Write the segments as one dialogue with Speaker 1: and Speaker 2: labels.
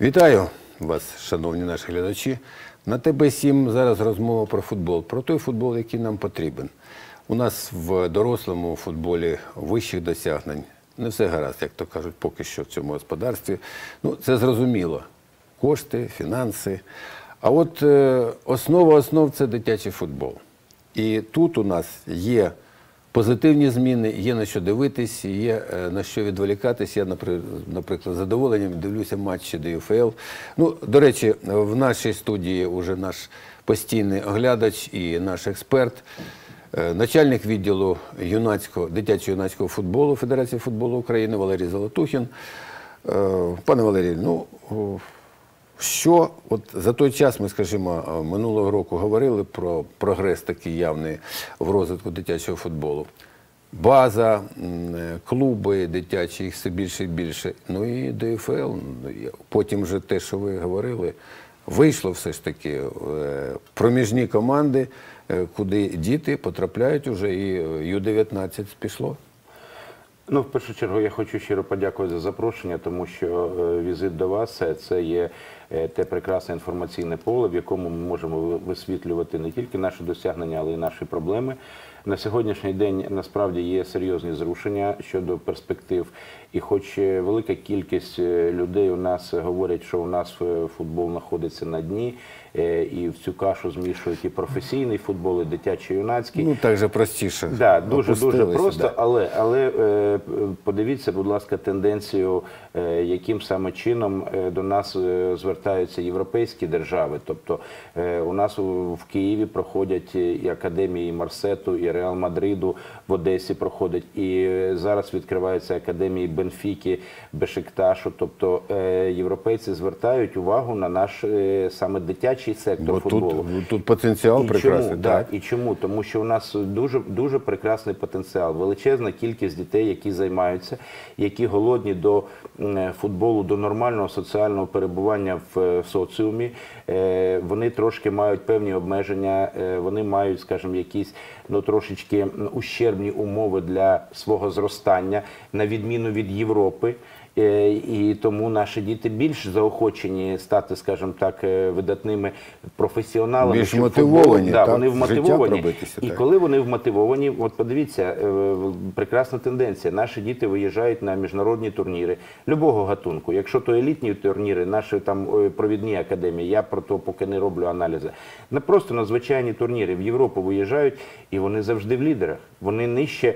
Speaker 1: Вітаю вас, шановні наші глядачі. На ТБ7 зараз розмова про футбол, про той футбол, який нам потрібен. У нас в дорослому футболі вищих досягнень не все гаразд, як то кажуть, поки що в цьому господарстві. Ну, це зрозуміло. Кошти, фінанси. А от е, основа основ це дитячий футбол. І тут у нас є позитивні зміни, є на що дивитись, є е, на що відволікатись. Я, наприклад, з задоволенням дивлюся матчі ДЮФЛ. Ну, до речі, в нашій студії вже наш постійний оглядач і наш експерт, е, начальник відділу юнацького, дитячо-юнацького футболу Федерації футболу України Валерій Золотухін. Е, Пане Валерій, ну що от за той час ми, скажімо, минулого року говорили про прогрес такий явний в розвитку дитячого футболу. База, е, клуби дитячі, їх все більше і більше. Ну і ДФЛ. ну, Потім вже те, що ви говорили, вийшло все ж таки е, проміжні команди, е, куди діти потрапляють уже, і е, Ю-19 пішло.
Speaker 2: Ну, в першу чергу, я хочу щиро подякувати за запрошення, тому що е, візит до вас це, є е, те прекрасне інформаційне поле, в якому ми можемо висвітлювати не тільки наші досягнення, але й наші проблеми. На сьогоднішній день насправді є серйозні зрушення щодо перспектив. І хоч е, велика кількість е, людей у нас говорять, що у нас е, футбол знаходиться на дні, і в цю кашу змішують і професійний футбол, і дитячий юнацький.
Speaker 1: Ну так же простіше.
Speaker 2: Да, дуже дуже просто,
Speaker 1: да.
Speaker 2: але але подивіться, будь ласка, тенденцію, яким саме чином до нас звертаються європейські держави. Тобто у нас в Києві проходять і академії Марсету, і Реал Мадриду в Одесі проходять, і е, зараз відкриваються академії Бенфіки, Бешикташу. Тобто е, європейці звертають увагу на наш е, саме дитячий сектор
Speaker 1: Бо
Speaker 2: футболу.
Speaker 1: тут, тут потенціал
Speaker 2: І
Speaker 1: прекрасний.
Speaker 2: Чому?
Speaker 1: так.
Speaker 2: І чому? Тому що у нас дуже дуже прекрасний потенціал, величезна кількість дітей, які займаються, які голодні до футболу, до нормального соціального перебування в соціумі. Вони трошки мають певні обмеження, вони мають, скажімо, якісь ну трошечки ущербні умови для свого зростання, на відміну від Європи. Е, І тому наші діти більш заохочені стати, скажімо так, е, видатними професіоналами.
Speaker 1: Більш мотивовані,
Speaker 2: да,
Speaker 1: так,
Speaker 2: вони вмотивовані.
Speaker 1: пробитися,
Speaker 2: І
Speaker 1: так.
Speaker 2: коли вони вмотивовані, от подивіться, е, прекрасна тенденція. Наші діти виїжджають на міжнародні турніри любого гатунку. Якщо то елітні турніри, наші там провідні академії, я про то поки не роблю аналізи. Не просто на звичайні турніри в Європу виїжджають, і вони завжди в лідерах. Вони нижче,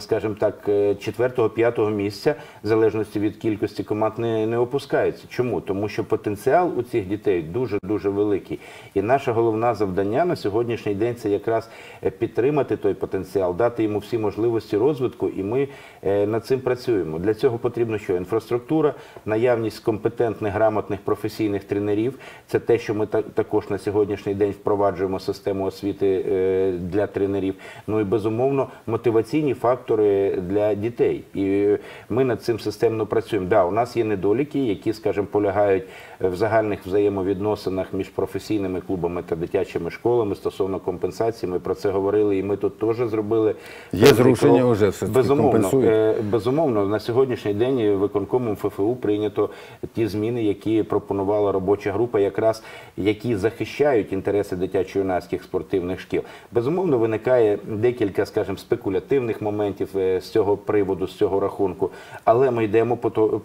Speaker 2: скажімо так, е, четвертого-п'ятого місця, в залежності від кількості команд, не, не опускаються. Чому? Тому що потенціал у цих дітей дуже дуже великий. І наше головне завдання на сьогоднішній день це якраз е, підтримати той потенціал, дати йому всі можливості розвитку, і ми е, над цим працюємо. Для цього потрібно що інфраструктура, наявність компетентних, грамотних професійних тренерів. Це те, що ми та- також на сьогоднішній день впроваджуємо систему освіти е, для тренерів. Ну і безумовно мотиваційні фактори для дітей. І ми над цим системно працюємо. Да, у нас є недоліки, які, скажімо, полягають в загальних взаємовідносинах між професійними клубами та дитячими школами стосовно компенсації. Ми про це говорили, і ми тут теж зробили
Speaker 1: Є зрушення вже, все-таки
Speaker 2: безумовно. е, Безумовно, на сьогоднішній день виконкомом ФФУ прийнято ті зміни, які пропонувала робоча група, якраз які захищають інтереси дитячо-юнацьких спортивних шкіл. Безумовно, виникає декілька, скажімо, спекулятивних моментів е, з цього приводу, з цього рахунку. Але ми йдемо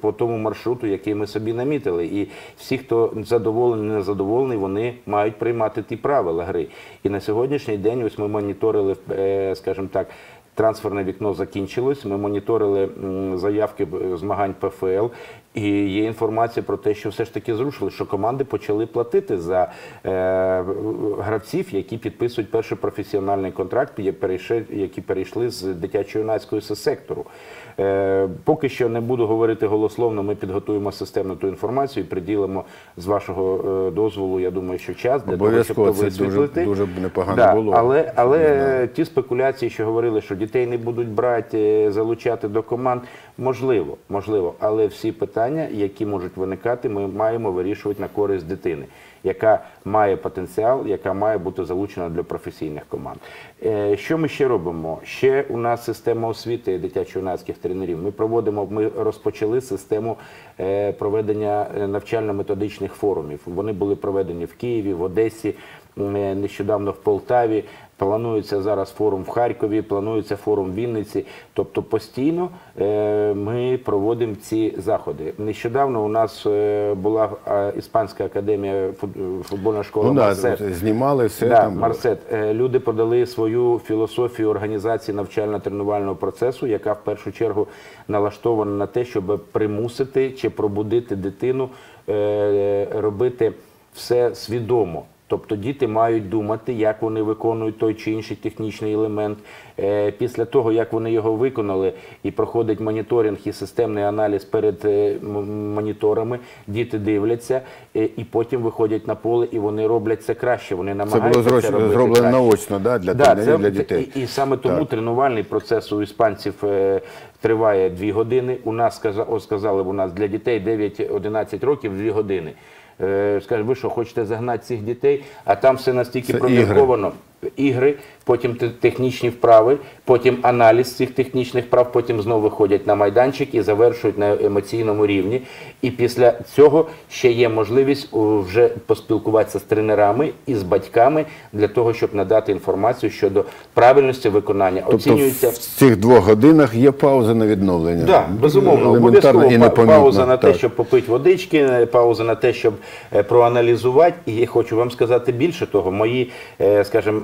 Speaker 2: по тому маршруту, який ми собі намітили. І всі, хто задоволений, незадоволений, вони мають приймати ті правила гри. І на сьогоднішній день ось ми моніторили, е, скажімо так. Трансферне вікно закінчилось. Ми моніторили заявки змагань ПФЛ, і є інформація про те, що все ж таки зрушили, що команди почали платити за е, гравців, які підписують перший професіональний контракт, які перейшли з дитячо-юнацького сектору. Е, поки що не буду говорити голословно. Ми підготуємо системно ту інформацію і приділимо з вашого е, дозволу. Я думаю, що час для того, щоб
Speaker 1: це дуже-
Speaker 2: висвітлити.
Speaker 1: дуже б непогано
Speaker 2: Да,
Speaker 1: було.
Speaker 2: Але, але ті спекуляції, що говорили, що дітей не будуть брати, залучати до команд, можливо, можливо. Але всі питання, які можуть виникати, ми маємо вирішувати на користь дитини. яка має потенціал, яка має бути залучена для професійних команд. Е, Що ми ще робимо? Ще у нас система освіти дитячо-юнацьких тренерів. Ми проводимо, ми розпочали систему е, проведення е, навчально-методичних форумів. Вони були проведені в Києві, в Одесі, нещодавно в Полтаві. Планується зараз форум в Харкові, планується форум в Вінниці. Тобто постійно е, ми проводимо ці заходи. Нещодавно у нас е, була е, іспанська академія фут- футбольна школа
Speaker 1: Ну, да,
Speaker 2: «Марсет».
Speaker 1: знімали все
Speaker 2: Да,
Speaker 1: там.
Speaker 2: Марсет. Люди подали свою філософію організації навчально-тренувального процесу, яка в першу чергу налаштована на те, щоб примусити чи пробудити дитину робити все свідомо. Тобто діти мають думати, як вони виконують той чи інший технічний елемент. Е, Після того, як вони його виконали, і проходить моніторинг і системний аналіз перед е, моніторами, діти дивляться е, і потім виходять на поле, і вони роблять це краще. Вони
Speaker 1: Це
Speaker 2: намагаються
Speaker 1: було
Speaker 2: це робити
Speaker 1: зроблено
Speaker 2: краще.
Speaker 1: наочно да, для
Speaker 2: Да,
Speaker 1: тренерів,
Speaker 2: це-
Speaker 1: для дітей.
Speaker 2: І, і саме тому
Speaker 1: Так.
Speaker 2: тренувальний процес у іспанців триває 2 години. У нас сказали, у нас для дітей 9-11 років 2 години. Е, Скажуть, ви що, хочете загнати цих дітей, а там все настільки промірковано. Ігри, потім те- технічні вправи, потім аналіз цих технічних вправ, потім знову виходять на майданчик і завершують на емоційному рівні. І після цього ще є можливість вже поспілкуватися з тренерами і з батьками для того, щоб надати інформацію щодо правильності виконання.
Speaker 1: Тобто
Speaker 2: Оцінюється
Speaker 1: в цих двох годинах є пауза на відновлення.
Speaker 2: Да, безумовно, обов'язково пауза на те, щоб попити водички, е, пауза на те, щоб е, проаналізувати. І я хочу вам сказати більше того, мої, е, скажімо,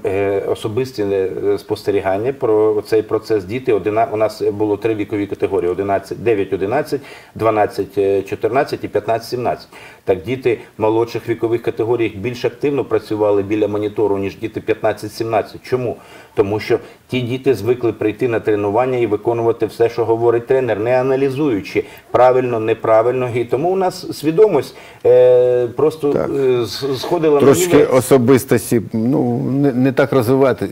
Speaker 2: особисті е, спостерігання про цей процес діти. У нас було три вікові категорії: 11, 9, 11, 12, е, 14 і 15, 17. Так діти молодших вікових категорій більш активно працювали біля монітору, ніж діти 15-17. Чому? Тому що ті діти звикли прийти на тренування і виконувати все, що говорить тренер, не аналізуючи правильно, неправильно. І тому у нас свідомість е, просто
Speaker 1: Так.
Speaker 2: е, сходила
Speaker 1: Трошки
Speaker 2: на рівень.
Speaker 1: особистості ну, не, не так розвивати,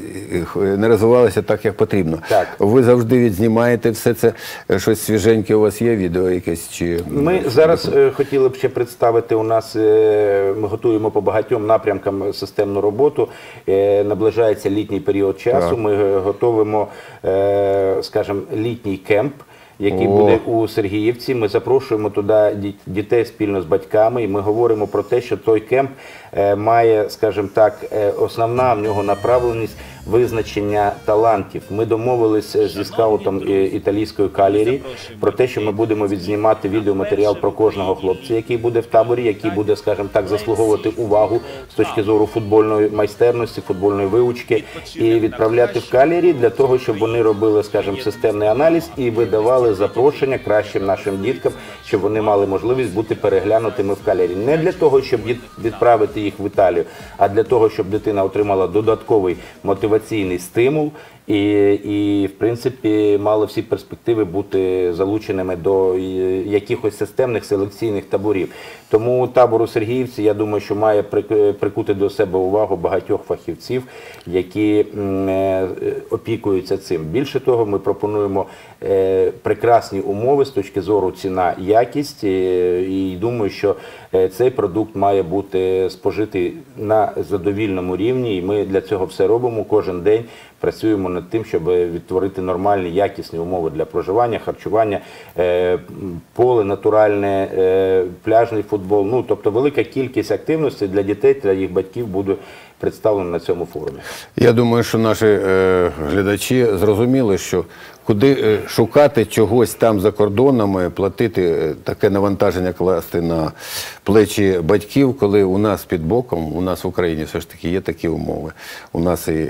Speaker 1: е, не розвивалися так, як потрібно.
Speaker 2: Так.
Speaker 1: Ви завжди відзнімаєте все це, е, щось свіженьке у вас є, відео якесь чи.
Speaker 2: Ми зараз е, хотіли б ще представити у нас. е, Ми готуємо по багатьом напрямкам системну роботу. Е, Наближається літній період часу.
Speaker 1: Так.
Speaker 2: Ми готуємо, е, скажімо, літній кемп. Який буде у Сергіївці, ми запрошуємо туди дітей спільно з батьками, і ми говоримо про те, що той кемп має, скажімо так, е, основна в нього направленість визначення талантів. Ми домовилися зі скаутом е, італійської калірі про те, що ми будемо відзнімати відеоматеріал про кожного хлопця, який буде в таборі, який буде, скажімо так, заслуговувати увагу з точки зору футбольної майстерності, футбольної вивучки, і відправляти в калірі для того, щоб вони робили, скажімо, системний аналіз і видавали запрошення кращим нашим діткам, щоб вони мали можливість бути переглянутими в калірі. Не для того, щоб від- відправити їх в Італію, а для того, щоб дитина отримала додатковий мотиваційний стимул. І, і в принципі мали всі перспективи бути залученими до якихось системних селекційних таборів. Тому табор у Сергіївці, я думаю, що має прик- прикути до себе увагу багатьох фахівців, які е, опікуються цим. Більше того, ми пропонуємо е, прекрасні умови з точки зору ціна, якість, е, і думаю, що цей продукт має бути спожитий на задовільному рівні, і ми для цього все робимо кожен день. Працюємо над тим, щоб відтворити нормальні якісні умови для проживання, харчування, е, поле натуральне, е, пляжний футбол. Ну тобто велика кількість активності для дітей для їх батьків буде представлена на цьому форумі.
Speaker 1: Я думаю, що наші е, глядачі зрозуміли, що куди е, шукати чогось там за кордонами, платити е, таке навантаження класти на плечі батьків, коли у нас під боком, у нас в Україні все ж таки є такі умови. У нас і е,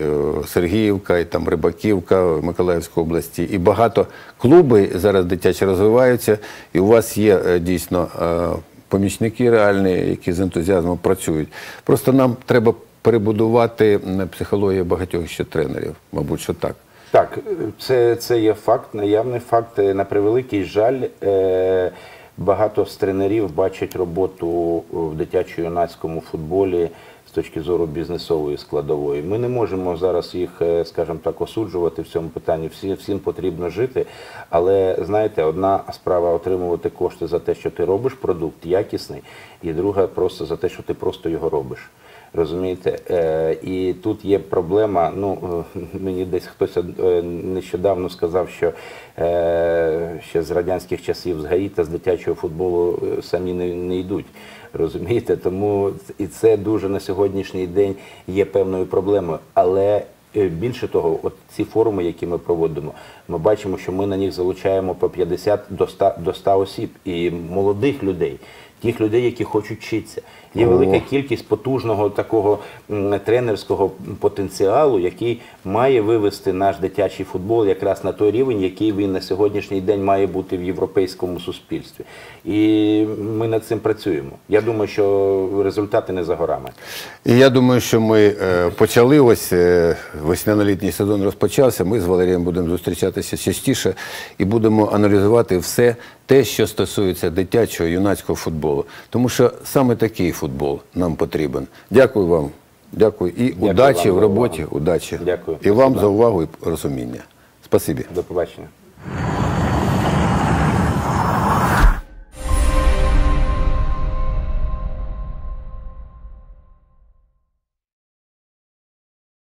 Speaker 1: Сергіївка, і там Рибаківка в Миколаївській області, і багато клуби зараз дитячі розвиваються, і у вас є дійсно. Помічники реальні, які з ентузіазмом працюють. Просто нам треба перебудувати психологію багатьох ще тренерів, мабуть, що так.
Speaker 2: Так, це, це є факт, наявний факт. Е, На превеликий жаль, е, багато з тренерів бачать роботу в дитячо-юнацькому футболі з точки зору бізнесової складової. Ми не можемо зараз їх, е, скажімо так, осуджувати в цьому питанні. Всі, всім потрібно жити. Але знаєте, одна справа отримувати кошти за те, що ти робиш продукт якісний, і друга просто за те, що ти просто його робиш. Розумієте, е, і тут є проблема. Ну е, мені десь хтось е, нещодавно сказав, що ще з радянських часів з ГАІ та з дитячого футболу самі не, не йдуть. Розумієте, тому і це дуже на сьогоднішній день є певною проблемою. Але більше того, от ці форуми, які ми проводимо, ми бачимо, що ми на них залучаємо по 50 до 100, до 100 осіб і молодих людей. Тих людей, які хочуть вчитися. Є велика кількість потужного такого тренерського потенціалу, який має вивести наш дитячий футбол якраз на той рівень, який він на сьогоднішній день має бути в європейському суспільстві. І ми над цим працюємо. Я думаю, що результати не за горами.
Speaker 1: І я думаю, що ми е, почали ось е, весняно-літній сезон розпочався. Ми з Валерієм будемо зустрічатися частіше і будемо аналізувати все те, що стосується дитячого юнацького футболу. Тому що саме такий футбол нам потрібен. Дякую вам. Дякую і
Speaker 2: Дякую
Speaker 1: удачі
Speaker 2: вам
Speaker 1: в роботі.
Speaker 2: увагу.
Speaker 1: Удачі.
Speaker 2: Дякую.
Speaker 1: І вам за увагу і розуміння. Спасибі.
Speaker 2: До побачення.